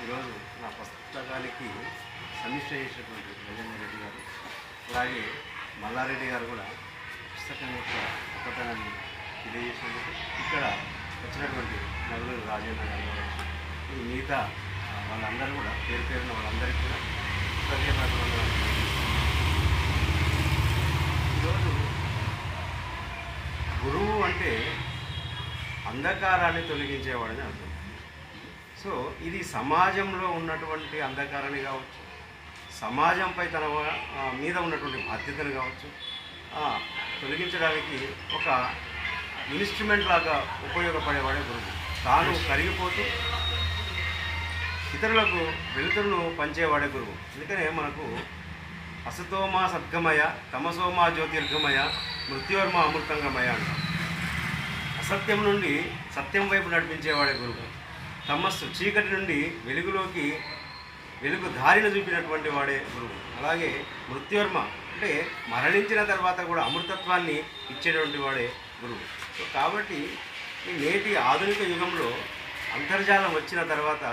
ఈరోజు నా పుస్తకానికి సమీక్ష చేసినటువంటి గజేంద్ర రెడ్డి గారు అలాగే మల్లారెడ్డి గారు కూడా పుస్తకం యొక్క గొప్పతనాన్ని తెలియజేసినందుకు ఇక్కడ వచ్చినటువంటి నలుగురు రాజేంద్ర గారు కావచ్చు ఈ మిగతా వాళ్ళందరూ కూడా పేరు పేరున వాళ్ళందరికీ కూడా ప్రత్యేకమైన ఈరోజు గురువు అంటే అంధకారాన్ని తొలగించేవాడని అర్థం. సో ఇది సమాజంలో ఉన్నటువంటి అంధకారాన్ని కావచ్చు సమాజంపై తన మీద ఉన్నటువంటి బాధ్యతను కావచ్చు తొలగించడానికి ఒక ఇన్స్ట్రుమెంట్ లాగా ఉపయోగపడేవాడే గురువు. తాను కరిగిపోతూ ఇతరులకు వెలుతురును పంచేవాడే గురువు. అందుకనే మనకు అసతోమా సద్గమయ తమసోమా జ్యోతిర్గమయ మృత్యోర్మ అమృతంగమయ అంటాం. అసత్యం నుండి సత్యం వైపు నడిపించేవాడే గురువు. తమస్సు చీకటి నుండి వెలుగులోకి వెలుగు దారిని చూపినటువంటి వాడే గురువు. అలాగే మృత్యువర్మ అంటే మరణించిన తర్వాత కూడా అమృతత్వాన్ని ఇచ్చేటువంటి వాడే గురువు. సో కాబట్టి ఈ నేటి ఆధునిక యుగంలో అంతర్జాలం వచ్చిన తర్వాత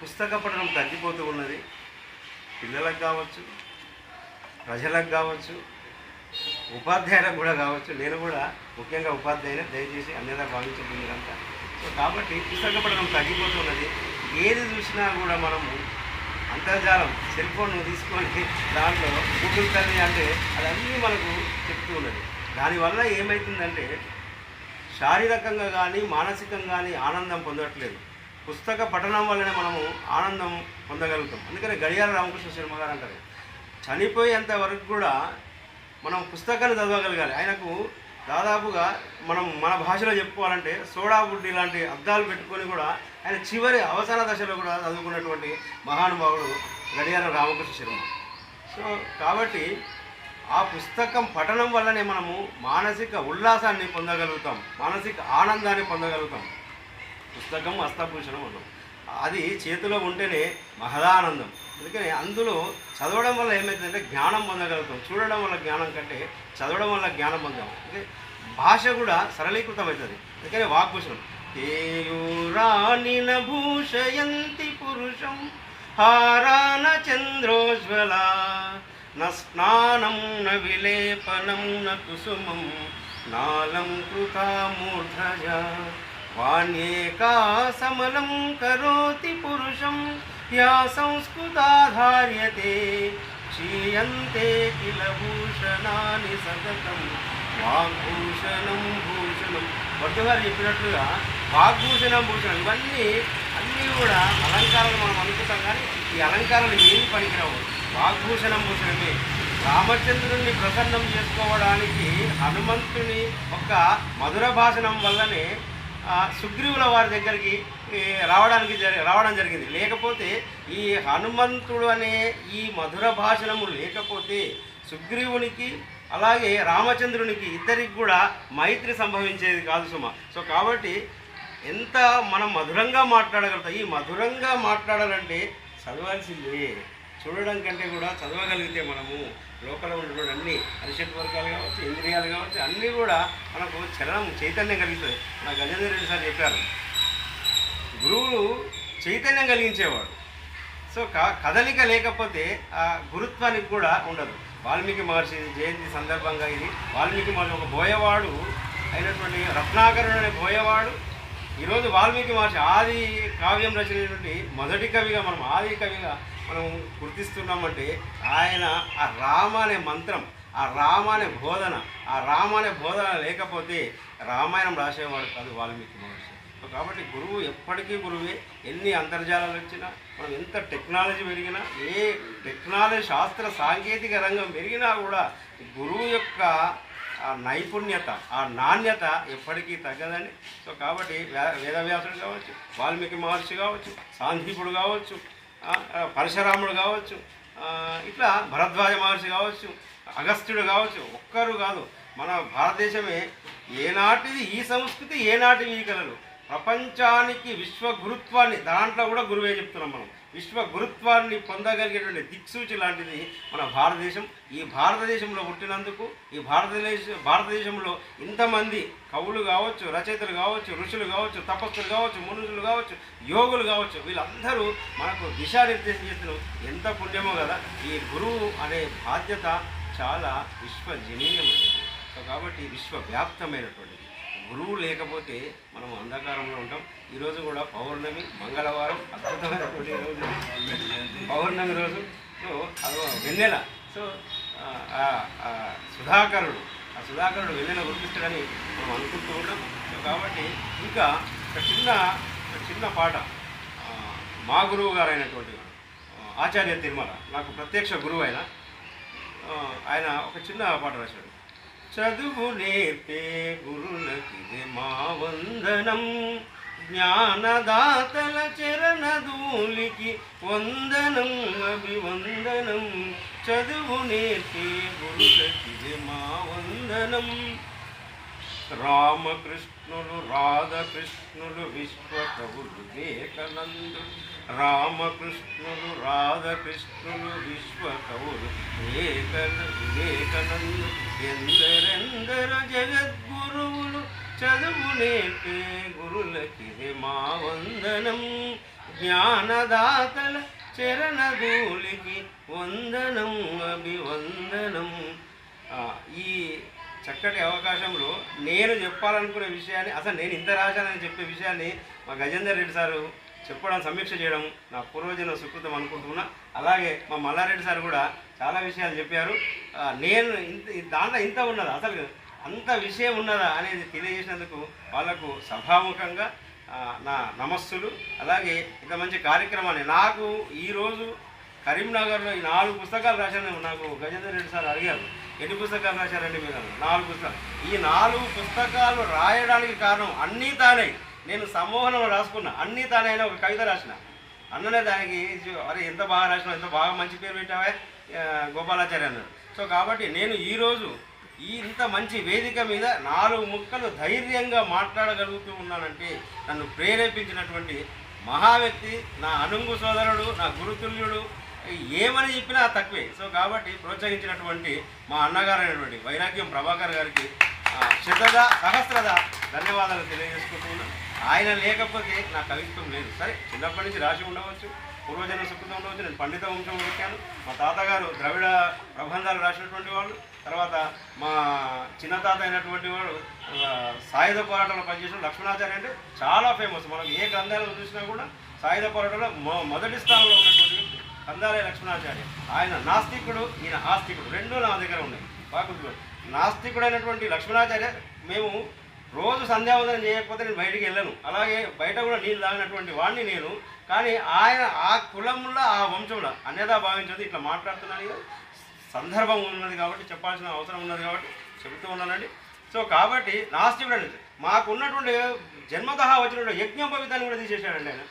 పుస్తక పఠనం తగ్గిపోతూ ఉన్నది. పిల్లలకు కావచ్చు ప్రజలకు కావచ్చు ఉపాధ్యాయులకు కూడా కావచ్చు. నేను కూడా ముఖ్యంగా ఉపాధ్యాయుని దయచేసి అన్యదా భావించండి కాబట్టి పుస్తక పఠనం తగ్గిపోతున్నది. ఏది చూసినా కూడా మనము అంతర్జాలం సెల్ ఫోన్ తీసుకొని దాంట్లో గూగుల్ తల్లి అంటే అదన్నీ మనకు చెప్తూ ఉన్నది. దానివల్ల ఏమవుతుందంటే శారీరకంగా కానీ మానసికంగా కానీ ఆనందం పొందట్లేదు. పుస్తక పఠనం వల్లనే మనము ఆనందం పొందగలుగుతాం. అందుకని గడియార రామకృష్ణ శర్మ గారు అంటారు. చనిపోయేంత వరకు కూడా మనం పుస్తకాన్ని చదవగలగాలి. ఆయనకు దాదాపుగా మనం మన భాషలో చెప్పుకోవాలంటే సోడా బుడ్డి లాంటి అద్దాలు పెట్టుకొని కూడా ఆయన చివరి అవసాన దశలో కూడా చదువుకున్నటువంటి మహానుభావుడు గడియార రామకృష్ణ శర్మ. సో కాబట్టి ఆ పుస్తకం పఠనం వల్లనే మనము మానసిక ఉల్లాసాన్ని పొందగలుగుతాం మానసిక ఆనందాన్ని పొందగలుగుతాం. పుస్తకం హస్తభూషణం అన్నాం అది చేతిలో ఉంటేనే మహదానందం. అందుకని అందులో చదవడం వల్ల ఏమవుతుందంటే జ్ఞానం పొందగలుగుతాం. చూడడం వల్ల జ్ఞానం కంటే చదవడం వల్ల జ్ఞానం పొందాం. అంటే భాష కూడా సరళీకృతం అవుతుంది అందుకని వాక్భూషణం తేయూరాణిన భూషయంతి పురుషం హారాన చంద్రోజ్వల న స్నానం న విలేపనం న కుసుమం నాలం కృతామూర్ధజ వాణ్యేకా సమలం కరోతి పురుషం యా సంస్కృతాధార్యతే క్షీయంతే కిల భూషణాన్ని సతతం వాగ్భూషణం భూషణం భట్టు చెప్పినట్లుగా వాగ్భూషణం భూషణం ఇవన్నీ అన్నీ కూడా అలంకారాలు మనం అనుకుంటాం కానీ ఈ అలంకారాలు ఏమి పనికిరావు. వాగ్భూషణం భూషణమే. రామచంద్రుణ్ణి ప్రసన్నం చేసుకోవడానికి హనుమంతుని ఒక మధుర భాషణం వల్లనే సుగ్రీవుల వారి దగ్గరికి రావడానికి జరి రావడం జరిగింది. లేకపోతే ఈ హనుమంతుడు అనే ఈ మధుర భాషణము లేకపోతే సుగ్రీవునికి అలాగే రామచంద్రునికి ఇద్దరికి కూడా మైత్రి సంభవించేది కాదు సుమ. సో కాబట్టి ఎంత మనం మధురంగా మాట్లాడగలుగుతాం ఈ మధురంగా మాట్లాడాలంటే చదవాల్సిందే. చూడడం కంటే కూడా చదవగలిగితే మనము లోపల ఉన్నటువంటి అన్ని అరిషట్ వర్గాలు కావచ్చు ఇంద్రియాలు కావచ్చు అన్నీ కూడా మనకు చలనం చైతన్యం కలుగుతుంది నా గజేంద్ర రెడ్డి సార్ చెప్పారు. గురువులు చైతన్యం కలిగించేవాడు. సో క- కదలిక లేకపోతే ఆ గురుత్వానికి కూడా ఉండదు. వాల్మీకి మహర్షి జయంతి సందర్భంగా ఇది. వాల్మీకి మహర్షి ఒక బోయవాడు అయినటువంటి రత్నాకరుడు అనే బోయవాడు. ఈరోజు వాల్మీకి మహర్షి ఆది కావ్యం రచనటువంటి మొదటి కవిగా మనం ఆది కవిగా మనం గుర్తిస్తున్నామంటే ఆయన ఆ రామ అనే మంత్రం ఆ రామ అనే బోధన ఆ రామ అనే బోధన లేకపోతే రామాయణం రాసేవాడు కాదు వాల్మీకి మహర్షి. సో కాబట్టి గురువు ఎప్పటికీ గురువే. ఎన్ని అంతర్జాలాలు వచ్చినా మనం ఎంత టెక్నాలజీ పెరిగినా ఏ టెక్నాలజీ శాస్త్ర సాంకేతిక రంగం పెరిగినా కూడా గురువు యొక్క ఆ నైపుణ్యత ఆ నాణ్యత ఎప్పటికీ తగ్గదని సో కాబట్టి వేదవ్యాసుడు కావచ్చు వాల్మీకి మహర్షి కావచ్చు సాందీపుడు కావచ్చు పరశురాముడు కావచ్చు ఇట్లా భరద్వాజ మహర్షి కావచ్చు అగస్త్యుడు కావచ్చు ఒక్కరు కాదు. మన భారతదేశమే ఏనాటిది ఈ సంస్కృతి ఏనాటివి ఈ కళలు ప్రపంచానికి విశ్వ గురుత్వాన్ని దాంట్లో కూడా గురువే చెప్తున్నాం మనం. విశ్వ గురుత్వాన్ని పొందగలిగేటువంటి దిక్సూచి లాంటిది మన భారతదేశం. ఈ భారతదేశంలో పుట్టినందుకు ఈ భారతదేశ భారతదేశంలో ఇంతమంది కవులు కావచ్చు రచయితలు కావచ్చు ఋషులు కావచ్చు తపస్సులు కావచ్చు మునుషులు కావచ్చు యోగులు కావచ్చు వీళ్ళందరూ మనకు దిశానిర్దేశం చేస్తున్నారు ఎంత పుణ్యమో కదా. ఈ గురువు అనే బాధ్యత చాలా విశ్వజనీయమైనది. కాబట్టి విశ్వవ్యాప్తమైనటువంటి గురువు లేకపోతే మనం అంధకారంలో ఉంటాం. ఈరోజు కూడా పౌర్ణమి మంగళవారం అద్భుతమైనటువంటి రోజు. పౌర్ణమి రోజు. సో అదో వెన్నెల. సో సుధాకరుడు ఆ సుధాకరుడు వెన్నెల గుర్తిస్తాడని మనం అనుకుంటూ ఉంటాం. సో కాబట్టి ఇంకా ఒక చిన్న ఒక చిన్న పాట మా గురువు గారు అయినటువంటి ఆచార్య తిరుమల నాకు ప్రత్యక్ష గురువు ఆయన. ఆయన ఒక చిన్న పాట రాశాడు. చదువు నేర్పే గురులకి మా వందనం. జ్ఞానదాతల చరణధూలికి వందనం అభివందనం. చదువు నేర్పే గురులకి మా వందనం. రామకృష్ణులు రాధకృష్ణులు విశ్వకవులు వివేకానందుడు. రామకృష్ణులు రాధకృష్ణులు విశ్వకవులు వివేకన వివేకనందు ఎందరెందర జగద్గురువులు చదువు నేర్పే గురులకి మా వందనం జ్ఞానదాతల చరణధూలికి వందనం అభివందనం. ఈ చక్కటి అవకాశంలో నేను చెప్పాలనుకునే విషయాన్ని అసలు నేను ఇంత రాశానని చెప్పే విషయాన్ని మా గజేందర్ రెడ్డి సారు చెప్పడం సమీక్ష చేయడం నా పూర్వజన సుకృతం అనుకుంటున్నా. అలాగే మా మల్లారెడ్డి సార్ కూడా చాలా విషయాలు చెప్పారు. నేను ఇంత దాంట్లో ఇంత ఉన్నదా? అసలు అంత విషయం ఉన్నదా అనేది తెలియజేసినందుకు వాళ్ళకు సభాముఖంగా నా నమస్సులు. అలాగే ఇంత మంచి కార్యక్రమాన్ని నాకు ఈరోజు కరీంనగర్లో ఈ నాలుగు పుస్తకాలు రాశాను నాకు గజేంద్ర రెడ్డి సార్ అడిగారు. ఎన్ని పుస్తకాలు రాశారండి మీరు? నాలుగు పుస్తకాలు. ఈ నాలుగు పుస్తకాలు రాయడానికి కారణం అన్నీ తానే. నేను సమ్మోహనంలో రాసుకున్నా. అన్నీ తానైన ఒక కవిత రాసిన. అన్ననే దానికి అరే ఎంత బాగా రాసినా ఎంత బాగా మంచి పేరు పెట్టావే గోపాలాచార్య అన్నాడు. సో కాబట్టి నేను ఈరోజు ఈ ఇంత మంచి వేదిక మీద నాలుగు ముక్కలు ధైర్యంగా మాట్లాడగలుగుతూ ఉన్నానంటే నన్ను ప్రేరేపించినటువంటి మహా వ్యక్తి నా అనుంగు సోదరుడు నా గురుతుల్యుడు ఏమని చెప్పినా తక్కువే. సో కాబట్టి ప్రోత్సహించినటువంటి మా అన్నగారు అయినటువంటి వైరాగ్యం ప్రభాకర్ గారికి శ్రద్ధగా శతద సహస్రద ధన్యవాదాలు తెలియజేసుకుంటున్నాను ఆయన లేకపోతే నా కవిత్వం లేదు. సరే చిన్నప్పటి నుంచి రాసి ఉండవచ్చు పూర్వజన సుకృతం ఉండవచ్చు నేను పండిత వంశం వచ్చాను మా తాతగారు ద్రవిడ ప్రబంధాలు రాసినటువంటి వాళ్ళు తర్వాత మా చిన్న తాత అయినటువంటి వాడు సాయుధ పోరాటంలో పనిచేసిన లక్ష్మణాచార్య అంటే చాలా ఫేమస్ మనం ఏ గ్రంథాలను చూసినా కూడా సాయుధ పోరాటంలో మొ- మొదటి స్థానంలో ఉన్నటువంటి వ్యక్తి కందాలయ లక్ష్మణాచార్య. ఆయన నాస్తికుడు ఈయన ఆస్తికుడు రెండు నా దగ్గర ఉన్నాయి. బాగా గుర్తుపెట్టు. నాస్తికుడైనటువంటి లక్ష్మణాచార్య మేము రోజు సంధ్యావందనం చేయకపోతే నేను బయటికి వెళ్ళను. అలాగే బయట కూడా నీళ్ళు తాగినటువంటి వాడిని నేను. కానీ ఆయన ఆ కులంలో ఆ వంశంలో అన్యదా భావించదు ఇట్లా మాట్లాడుతున్నాను సందర్భం ఉన్నది కాబట్టి చెప్పాల్సిన అవసరం ఉన్నది కాబట్టి చెబుతూ ఉన్నానండి. సో కాబట్టి నాస్తికుడు అనేది మాకున్నటువంటి జన్మతహ వచ్చినటువంటి యజ్ఞోపవితాన్ని కూడా తీసేశాడండి ఆయన.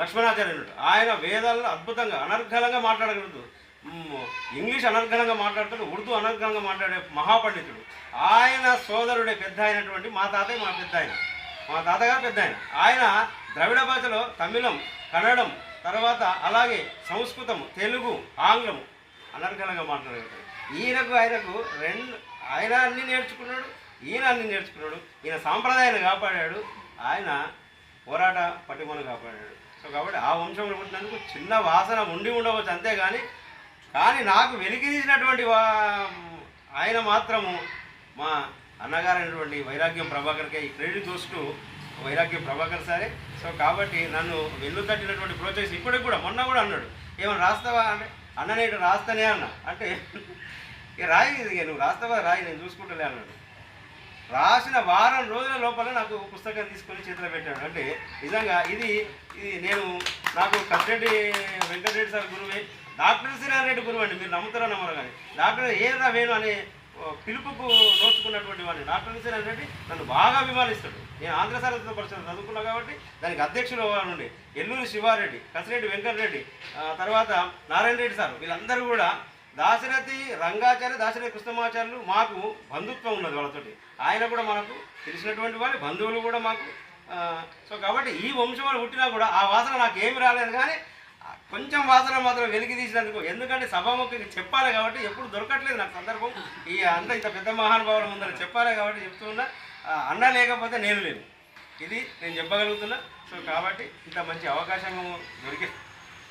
లక్ష్మణాచార్యుడు. ఆయన వేదాలను అద్భుతంగా అనర్ఘలంగా మాట్లాడగలదు ఇంగ్లీష్ అనర్ఘలంగా మాట్లాడతాడు ఉర్దూ అనర్ఘలంగా మాట్లాడే మహాపండితుడు. ఆయన సోదరుడే పెద్ద అయినటువంటి మా తాతయ్య మా పెద్ద ఆయన. మా తాతగారు పెద్ద ఆయన. ఆయన ద్రవిడ భాషలో తమిళం కన్నడం తర్వాత అలాగే సంస్కృతం తెలుగు ఆంగ్లం అనర్ఘలంగా మాట్లాడగలుగుతాడు ఈయనకు ఆయనకు రెండు ఆయన అన్ని నేర్చుకున్నాడు ఈయన అన్ని నేర్చుకున్నాడు ఈయన సాంప్రదాయాన్ని కాపాడాడు ఆయన పోరాట పటిమను కాపాడాడు. సో కాబట్టి ఆ వంశంలో పుట్టినందుకు చిన్న వాసన ఉండి ఉండవచ్చు అంతేగాని కానీ నాకు వెలికిరిసినటువంటి వా ఆయన మాత్రము మా అన్నగారైనటువంటి వైరాగ్యం ప్రభాకర్కే ఈ క్రెడిట్ చూస్తూ వైరాగ్యం ప్రభాకర్ సరే. సో కాబట్టి నన్ను వెన్ను తట్టినటువంటి ప్రోత్సహించి ఇప్పటికి కూడా మొన్న కూడా అన్నాడు. ఏమైనా రాస్తావా అంటే అన్న నేను రాస్తానే అన్న. అంటే ఇక రాయి ఇది నువ్వు రాస్తావా? రాయి నేను చూసుకుంటలే అన్నాడు. రాసిన వారం రోజుల లోపల నాకు పుస్తకం తీసుకొని చేతిలో పెట్టాడు. అంటే నిజంగా ఇది ఇది నేను నాకు కట్టెడ్డి వెంకటరెడ్డి సార్ గురువే డాక్టర్ శ్రీనారెడ్డి గురువు అండి మీరు నమ్ముతారో నమ్మరు కానీ. డాక్టర్ ఏదా వేణు అనే పిలుపుకు నోచుకున్నటువంటి వాడిని. డాక్టర్ శ్రీనారెడ్డి నన్ను బాగా అభిమానిస్తాడు. నేను ఆంధ్ర సారస్వత పరిషత్ చదువుకున్నా కాబట్టి దానికి అధ్యక్షులు అవ్వాలండి ఎల్లూరి శివారెడ్డి కసిరెడ్డి వెంకటరెడ్డి తర్వాత నారాయణ రెడ్డి సార్. వీళ్ళందరూ కూడా దాశరథి రంగాచార్య దాశరథి కృష్ణమాచార్యులు మాకు బంధుత్వం ఉన్నది వాళ్ళతోటి. ఆయన కూడా మనకు తెలిసినటువంటి వాళ్ళు బంధువులు కూడా మాకు. సో కాబట్టి ఈ వంశంలో పుట్టినా కూడా ఆ వాసన నాకు ఏమి రాలేదు కానీ కొంచెం వాసన మాత్రం వెలికి తీసినందుకు. ఎందుకంటే సభాముఖంగా చెప్పాలి కాబట్టి ఎప్పుడు దొరకట్లేదు నాకు సందర్భం. ఈ అంత ఇంత పెద్ద మహానుభావుల ముందర చెప్పాలి కాబట్టి చెప్తున్నా ఆ, అన్న లేకపోతే నేను లేను. ఇది నేను చెప్పగలుగుతున్నా. సో కాబట్టి ఇంత మంచి అవకాశం దొరికి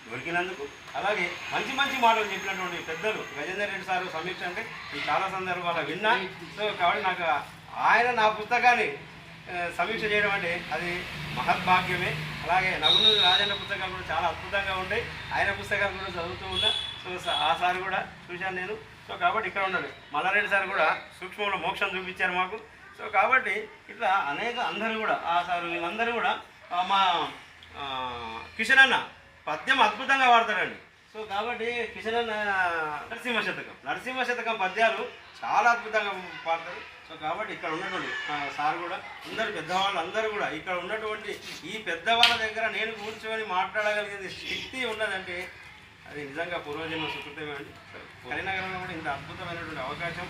దొరికినందుకు. అలాగే మంచి మంచి మాటలు చెప్పినటువంటి పెద్దలు గజేందర్ రెడ్డి సారు సమీక్ష అంటే నేను చాలా సందర్భాలు విన్నా. సో కాబట్టి నాకు ఆయన నా పుస్తకాన్ని సమీక్ష చేయడం అంటే అది మహద్భాగ్యమే. అలాగే నగులు రాజన్న పుస్తకాలు కూడా చాలా అద్భుతంగా ఉంటాయి. ఆయన పుస్తకాలు కూడా చదువుతూ ఉన్నా. సో ఆ సార్ కూడా చూశాను నేను. సో కాబట్టి ఇక్కడ ఉండాలి మల్లారెడ్డి సార్ కూడా సూక్ష్మంలో మోక్షం చూపించారు మాకు. సో కాబట్టి ఇట్లా అనేక అందరూ కూడా ఆ సార్ వీళ్ళందరూ కూడా మా కిషన్ అన్న పద్యం అద్భుతంగా వాడతారండి. సో కాబట్టి కిషన్ అన్న నరసింహ శతకం నరసింహ శతకం పద్యాలు చాలా అద్భుతంగా పాడతారు. సో కాబట్టి ఇక్కడ ఉన్నటువంటి సార్ కూడా అందరు పెద్దవాళ్ళు అందరూ కూడా ఇక్కడ ఉన్నటువంటి ఈ పెద్దవాళ్ళ దగ్గర నేను కూర్చొని మాట్లాడగలిగేది శక్తి ఉన్నదంటే అది నిజంగా పూర్వజన్మ సుకృతమే అండి. కరీనగరంలో కూడా ఇంత అద్భుతమైనటువంటి అవకాశం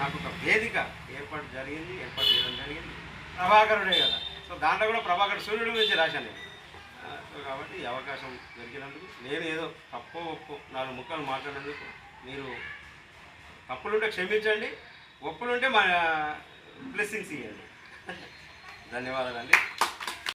నాకు ఒక వేదిక ఏర్పాటు జరిగింది ఏర్పాటు చేయడం జరిగింది. ప్రభాకరుడే కదా. సో దాంట్లో కూడా ప్రభాకర్ సూర్యుడి గురించి రాశాను నేను. సో కాబట్టి ఈ అవకాశం దొరికినందుకు నేను ఏదో తప్పో ఒప్పు నాలుగు ముక్కలు మాట్లాడినందుకు మీరు తప్పులుంటే క్షమించండి. ఒప్పులుంటే మా బ్లెస్సింగ్స్ ఇవ్వండి ధన్యవాదాలండి.